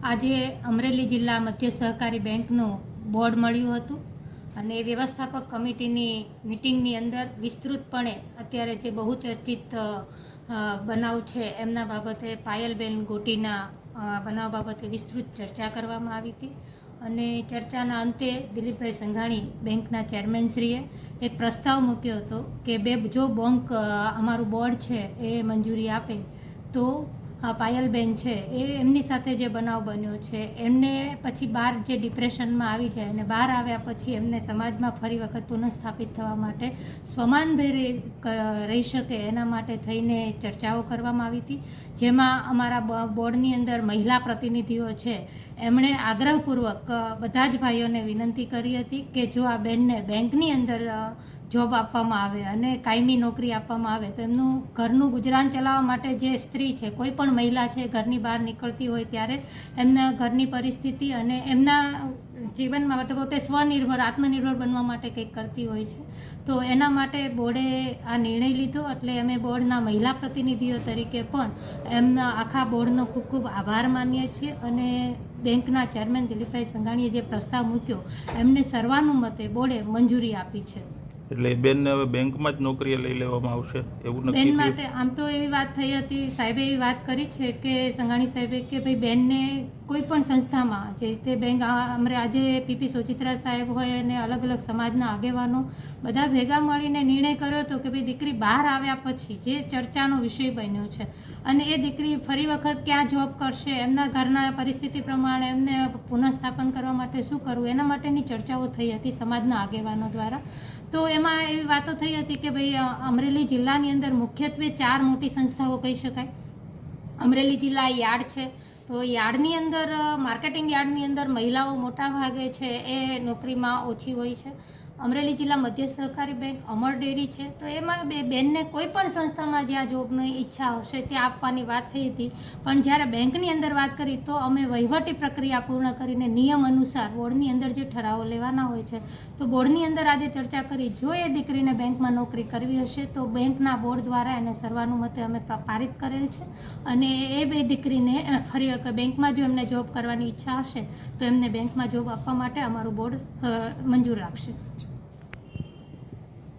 આજે અમરેલી જિલ્લા મધ્ય સહકારી બેંકનું બોર્ડ મળ્યું હતું અને વ્યવસ્થાપક કમિટીની મિટિંગની અંદર વિસ્તૃતપણે અત્યારે જે બહુ ચર્ચિત બનાવ છે એમના બાબતે પાયલબેન ગોટીના બનાવ બાબતે વિસ્તૃત ચર્ચા કરવામાં આવી હતી અને ચર્ચાના અંતે દિલીપભાઈ સંઘાણી બેંકના ચેરમેનશ્રીએ એક પ્રસ્તાવ મૂક્યો હતો કે બે, જો બેંક અમારું બોર્ડ છે એ મંજૂરી આપે તો પાયલબેન છે, એ એમની સાથે જે બનાવ બન્યો છે, એમને પછી બહાર જે ડિપ્રેશનમાં આવી જાય અને બહાર આવ્યા પછી એમને સમાજમાં ફરી વખત પુનઃસ્થાપિત થવા માટે સ્વમાનભેરે રહી શકે એના માટે થઈને ચર્ચાઓ કરવામાં આવી હતી. જેમાં અમારા બોર્ડની અંદર મહિલા પ્રતિનિધિઓ છે, એમણે આગ્રહપૂર્વક બધા જ ભાઈઓને વિનંતી કરી હતી કે જો આ બેનને બેંકની અંદર જોબ આપવામાં આવે અને કાયમી નોકરી આપવામાં આવે, તો એમનું ઘરનું ગુજરાન ચલાવવા માટે જે સ્ત્રી છે, કોઈ પણ મહિલા છે, ઘરની બહાર નીકળતી હોય ત્યારે એમના ઘરની પરિસ્થિતિ અને એમના જીવનમાં માટે પોતે સ્વનિર્ભર, આત્મનિર્ભર બનવા માટે કંઈક કરતી હોય છે. તો એના માટે બોર્ડે આ નિર્ણય લીધો, એટલે અમે બોર્ડના મહિલા પ્રતિનિધિઓ તરીકે પણ એમના આખા બોર્ડનો ખૂબ ખૂબ આભાર માનીએ છીએ અને બેંકના ચેરમેન દિલીપભાઈ સંઘાણીએ જે પ્રસ્તાવ મૂક્યો, એમને સર્વાનુમતે બોર્ડે મંજૂરી આપી છે. એટલે એ બેનને હવે બેંકમાં જ નોકરીએ લઈ લેવામાં આવશે એવું નક્કી બેન માટે આમ તો એવી વાત થઈ હતી સાહેબે એવી વાત કરી છે કે સંઘાણી સાહેબે કે ભાઈ બેનને કોઈ પણ સંસ્થામાં જે રીતે બેંક અમારે આજે પીપી સોચિત્રા સાહેબ હોય અને અલગ અલગ સમાજના આગેવાનો બધા ભેગા મળીને નિર્ણય કર્યો હતો કે ભાઈ દીકરી બહાર આવ્યા પછી જે ચર્ચાનો વિષય બન્યો છે અને એ દીકરી ફરી વખત ક્યાં જોબ કરશે એમના ઘરના પરિસ્થિતિ પ્રમાણે એમને પુનઃસ્થાપન કરવા માટે શું કરવું એના માટેની ચર્ચાઓ થઈ હતી સમાજના આગેવાનો દ્વારા. તો એમાં એવી વાતો થઈ હતી કે ભાઈ અમરેલી જિલ્લાની અંદર મુખ્યત્વે ચાર મોટી સંસ્થાઓ કહી શકાય. અમરેલી જિલ્લા યાર્ડ છે. તો યાર્ડની અંદર માર્કેટિંગ યાર્ડની અંદર મહિલાઓ મોટા ભાગે છે એ નોકરીમાં ઓછી હોય છે. અમરેલી જિલ્લા મધ્ય સહકારી બેંક અમર ડેરી છે. તો એમાં બે બેનને કોઈ પણ સંસ્થામાં જ્યાં જોબની ઈચ્છા હશે ત્યાં આપવાની વાત થઈ હતી. પણ જ્યારે બેંકની અંદર વાત કરી તો અમે વહીવટી પ્રક્રિયા પૂર્ણ કરીને નિયમ અનુસાર બોર્ડની અંદર જે ઠરાવો લેવાના હોય છે, તો બોર્ડની અંદર આજે ચર્ચા કરી, જો એ દીકરીને બેંકમાં નોકરી કરવી હશે તો બેંકના બોર્ડ દ્વારા એને સર્વાનુમતે અમે પ્ર- પારિત કરેલ છે. અને એ બે દીકરીને ફરી બેંકમાં જો એમને જોબ કરવાની ઈચ્છા હશે તો એમને બેંકમાં જોબ આપવા માટે અમારું બોર્ડ મંજૂર રાખશે.